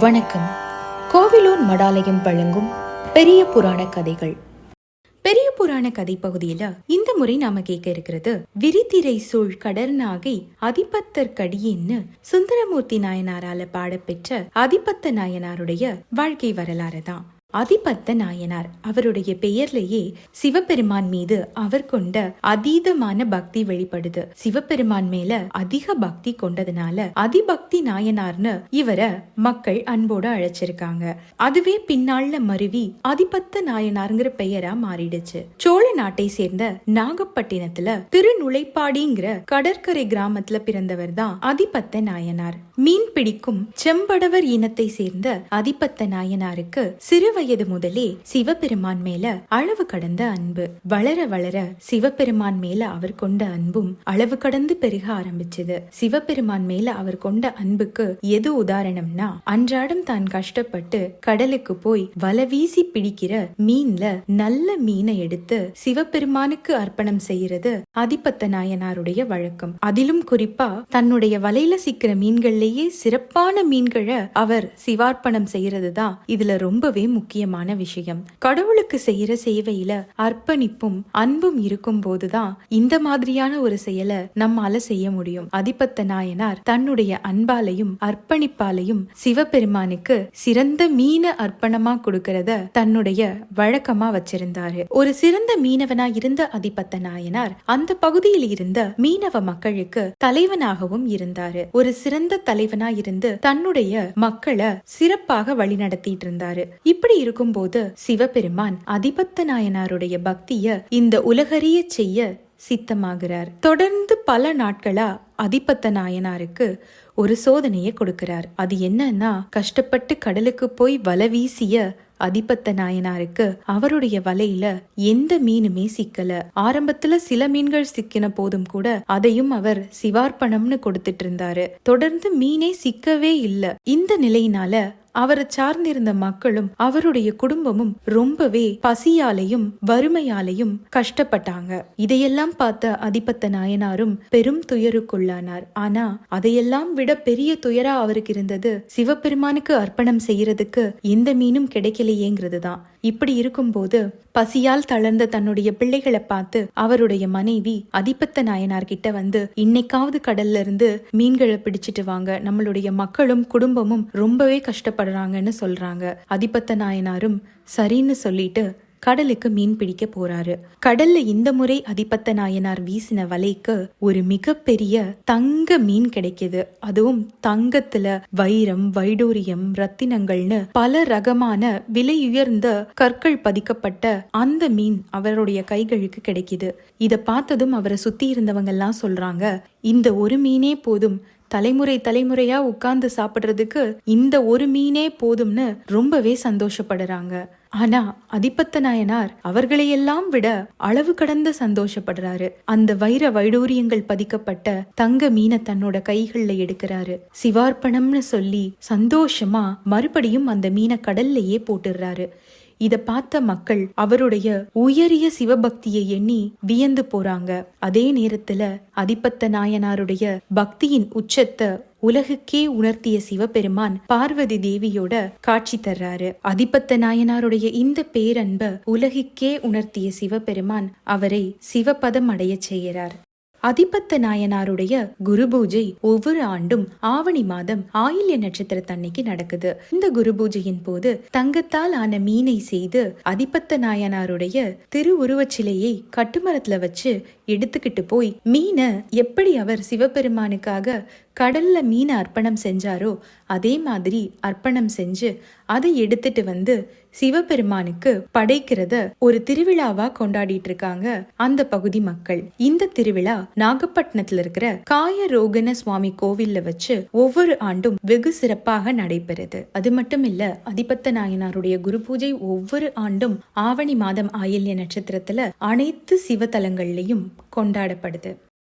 வணக்கம். கோவிலூர் மடாலயம் வழங்கும் பெரிய புராண கதைகள். பெரிய புராண கதை பகுதியில இந்த முறை நாம கேட்க இருக்கிறது விரித்திரை சூழ் கடற்நாகை அதிபத்தர் கடியின்னு சுந்தரமூர்த்தி நாயனாரால பாடப்பெற்ற அதிபத்த நாயனாருடைய வாழ்க்கை வரலாறு தான். அதிபத்த நாயனார். அவருடைய பெயர்லேயே சிவபெருமான் மீது அவர் கொண்ட அதீதமான பக்தி வெளிப்படுது. சிவபெருமான் மேல அதிக பக்தி கொண்டதுனால அதிபக்தி நாயனார்னு இவரை மக்கள் அன்போட அழைச்சிருக்காங்க. அதுவே பின்னாள்ல மருவி அதிபத்த நாயனார்ங்கிற பெயரா மாறிடுச்சு. சோழ நாட்டை சேர்ந்த நாகப்பட்டினத்துல திருநுழைப்பாடிங்கிற கடற்கரை கிராமத்துல பிறந்தவர் தான் அதிபத்த நாயனார். மீன் பிடிக்கும் செம்படவர் இனத்தை சேர்ந்த அதிபத்த நாயனாருக்கு சிறுவ வயது முதலே சிவபெருமான் மேல அளவு கடந்த அன்பு. வளர வளர சிவபெருமான் மேல அவர் கொண்ட அன்பும் அளவு கடந்து பெருக ஆரம்பிச்சது. சிவபெருமான் மேல அவர் கொண்ட அன்புக்கு எது உதாரணம்னா அன்றாடம் தான் கஷ்டப்பட்டு கடலுக்கு போய் வலை வீசி பிடிக்கிற மீன்ல நல்ல மீனை எடுத்து சிவபெருமானுக்கு அர்ப்பணம் செய்யறது அதிபத்த நாயனாருடைய வழக்கம். அதிலும் குறிப்பா தன்னுடைய வலையில சிக்கிற மீன்கள்லயே சிறப்பான மீன்களை அவர் சிவார்ப்பணம் செய்யறது தான் இதுல ரொம்பவே முக்கியமான விஷயம். கடவுளுக்கு செய்யற சேவையில அர்ப்பணிப்பும் அன்பும் இருக்கும் போதுதான் இந்த மாதிரியான ஒரு செயலை நம்மால செய்ய முடியும். அதிபத்த நாயனார் தன்னுடைய அன்பாலையும் அர்ப்பணிப்பாலையும் சிவபெருமானுக்கு சிறந்த மீன அர்ப்பணமா கொடுக்கறத தன்னுடைய வழக்கமா வச்சிருந்தாரு. ஒரு சிறந்த மீனவனா இருந்த அதிபத்த நாயனார் அந்த பகுதியில் இருந்த மீனவ மக்களுக்கு தலைவனாகவும் இருந்தாரு. ஒரு சிறந்த தலைவனா இருந்து தன்னுடைய மக்களை சிறப்பாக வழிநடத்திட்டு இருந்தாரு. இப்படி இருக்கும்போது சிவபெருமான் அதிபத்த நாயனாருடைய பக்திய இந்த உலகறிய செய்ய சித்தமாகிறார். தொடர்ந்து பல நாட்களா அதிபத்த நாயனாருக்கு ஒரு சோதனையை கொடுக்கிறார். அது என்னன்னா கஷ்டப்பட்டு கடலுக்கு போய் வலை வீசிய அதிபத்த நாயனாருக்கு அவருடைய வலையில எந்த மீனுமே சிக்கல. ஆரம்பத்துல சில மீன்கள் சிக்கின போதும் கூட அதையும் அவர் சிவார்ப்பணம்னு கொடுத்துட்டு இருந்தாரு. தொடர்ந்து மீனே சிக்கவே இல்ல. இந்த நிலையினால அவரை சார்ந்திருந்த மக்களும் அவருடைய குடும்பமும் ரொம்பவே பசியாலையும் வறுமையாலையும் கஷ்டப்பட்டாங்க. இதையெல்லாம் பார்த்த அதிபத்த நாயனாரும் பெரும் துயருக்குள்ளானார். ஆனா அதையெல்லாம் விட பெரிய துயரா அவருக்கு இருந்தது சிவபெருமானுக்கு அர்ப்பணம் செய்யறதுக்கு எந்த மீனும் கிடைக்கலையேங்கிறது தான் இப்படி இருக்கும்போது பசியால் தளர்ந்த தன்னுடைய பிள்ளைகளை பார்த்து அவருடைய மனைவி அதிபத்த நாயனார் கிட்ட வந்து இன்னைக்காவது கடல்ல இருந்து மீன்களை பிடிச்சிட்டு வாங்க. நம்மளுடைய மக்களும் குடும்பமும் ரொம்பவே கஷ்டப்படுறாங்கன்னு சொல்றாங்க. அதிபத்த நாயனாரும் சரின்னு சொல்லிட்டு கடலுக்கு மீன் பிடிக்க போறாரு. கடல்ல இந்த முறை அதிபத்த நாயனார் வீசின வலைக்கு ஒரு மிகப்பெரிய தங்க மீன் கிடைக்குது. அதுவும் தங்கத்துல வைரம் வைடூரியம் ரத்தினங்கள்னு பல ரகமான விலையுயர்ந்த கற்கள் பதிக்கப்பட்ட அந்த மீன் அவருடைய கைகளுக்கு கிடைக்குது. இத பார்த்ததும் அவரை சுத்தி இருந்தவங்க எல்லாம் சொல்றாங்க இந்த ஒரு மீனே போதும். தலைமுறை தலைமுறையா உட்கார்ந்து சாப்பிடுறதுக்கு இந்த ஒரு மீனே போதும்னு ரொம்பவே சந்தோஷப்படுறாங்க. ஆனா அதிபத்த நாயனார் அவர்களையெல்லாம் விட அளவு கடந்து சந்தோஷப்படுறாரு. அந்த வைர வைடூரியங்கள் பதிக்கப்பட்ட தங்க மீனை தன்னோட கைகள்ல எடுக்கிறாரு. சிவார்ப்பணம்னு சொல்லி சந்தோஷமா மறுபடியும் அந்த மீனை கடல்லையே போட்டுடுறாரு. இத பார்த்த மக்கள் அவருடைய உயரிய சிவபக்தியை எண்ணி வியந்து போறாங்க. அதே நேரத்துல அதிபத்த நாயனாருடைய பக்தியின் உச்சத்தை உலகுக்கே உணர்த்திய சிவபெருமான் பார்வதி தேவியோட காட்சி தர்றாரு. அதிபத்த நாயனாருடைய இந்த பேரன்ப உலகுக்கே உணர்த்திய சிவபெருமான் அவரை சிவபதம் அடைய செய்கிறார். அதிபத்த நாயனாருடைய குரு பூஜை ஒவ்வொரு ஆண்டும் ஆவணி மாதம் ஆயில்ய நட்சத்திரத்தன்னைக்கு நடக்குது. இந்த குரு பூஜையின் போது தங்கத்தால் ஆன மீனை செய்து அதிபத்த நாயனாருடைய திருவுருவச் சிலையை கட்டுமரத்துல வச்சு எடுத்துக்கிட்டு போய் மீனை எப்படி அவர் சிவபெருமானுக்காக கடல்ல மீனை அர்ப்பணம் செஞ்சாரோ அதே மாதிரி அர்ப்பணம் செஞ்சு அதை எடுத்துட்டு வந்து சிவபெருமானுக்கு படைக்கிறத ஒரு திருவிழாவா கொண்டாடிட்டு இருக்காங்க அந்த பகுதி மக்கள். இந்த திருவிழா நாகப்பட்டினத்துல இருக்கிற காயரோகண சுவாமி கோவில்ல வச்சு ஒவ்வொரு ஆண்டும் வெகு சிறப்பாக நடைபெறுது. அது மட்டும் இல்ல அதிபத்த நாயனாருடைய குரு பூஜை ஒவ்வொரு ஆண்டும் ஆவணி மாதம் ஆயில்ய நட்சத்திரத்துல அனைத்து சிவத்தலங்கள்லயும் கொண்டாடப்படுது.